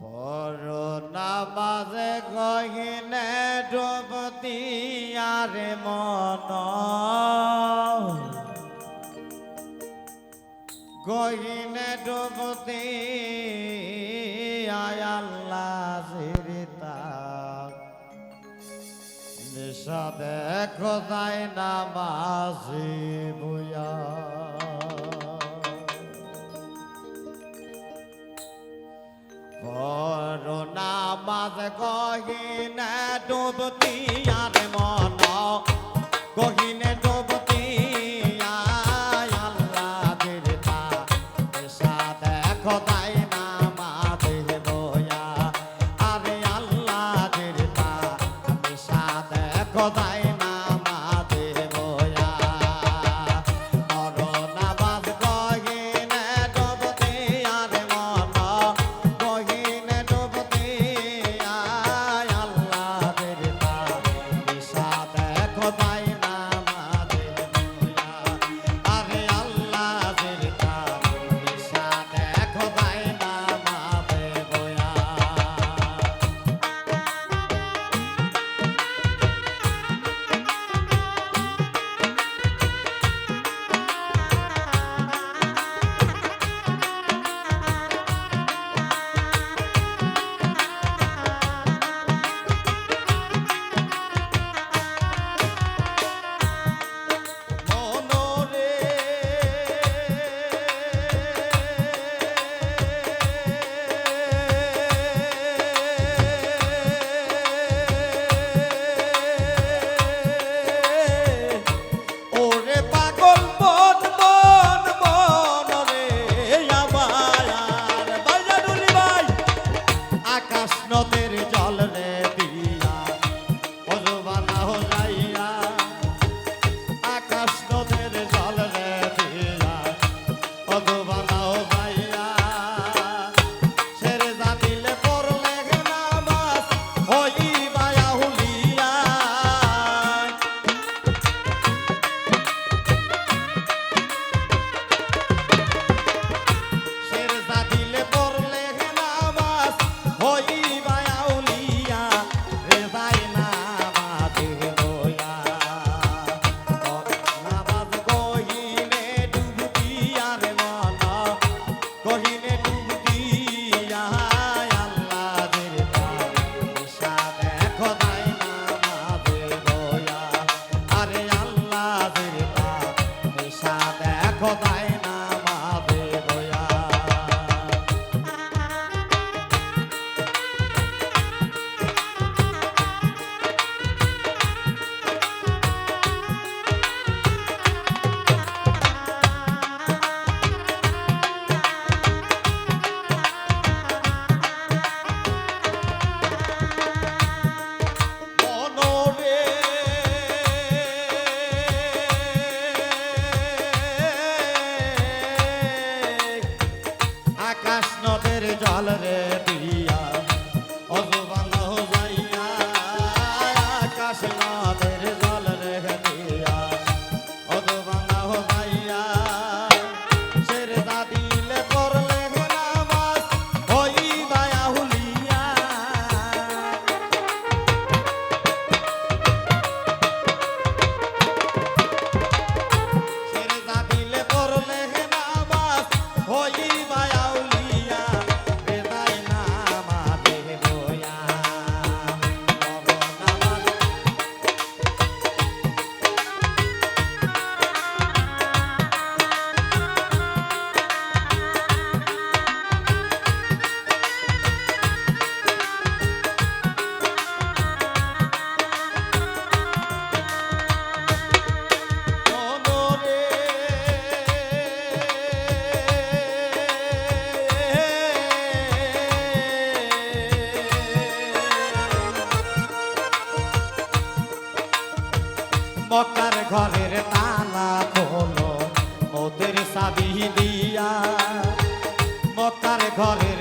পর নামাজে গহিনে ডুব মন। গহিনে ডুব আয়াল্লা দেখো তাই করোনা মাঝ গহিনে ডুবতি আর মন গহিনে ডুবতি আল্লাহ দেখ দায় calling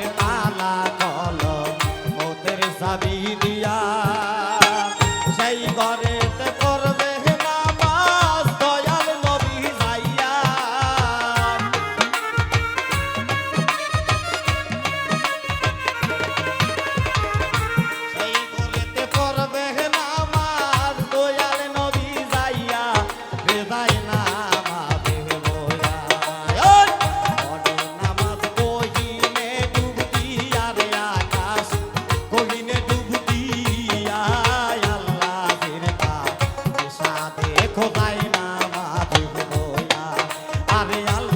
sabe algo.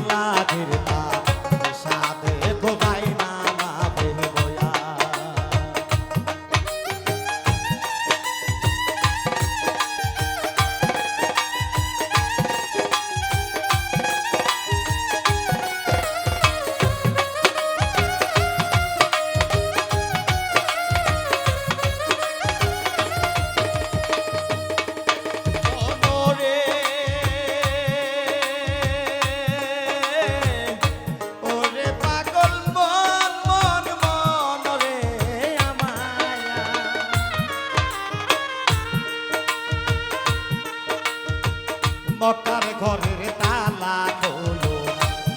মটার ঘরের তালা খোলো,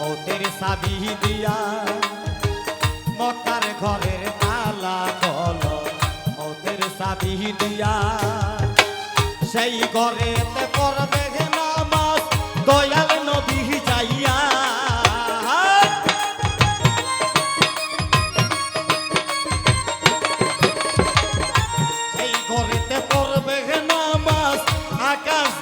মতের সাবি দিয়া। মটার ঘরের তালা খোলো, মতের সাবি দিয়া। সেই ঘরে পড়বে আকাশ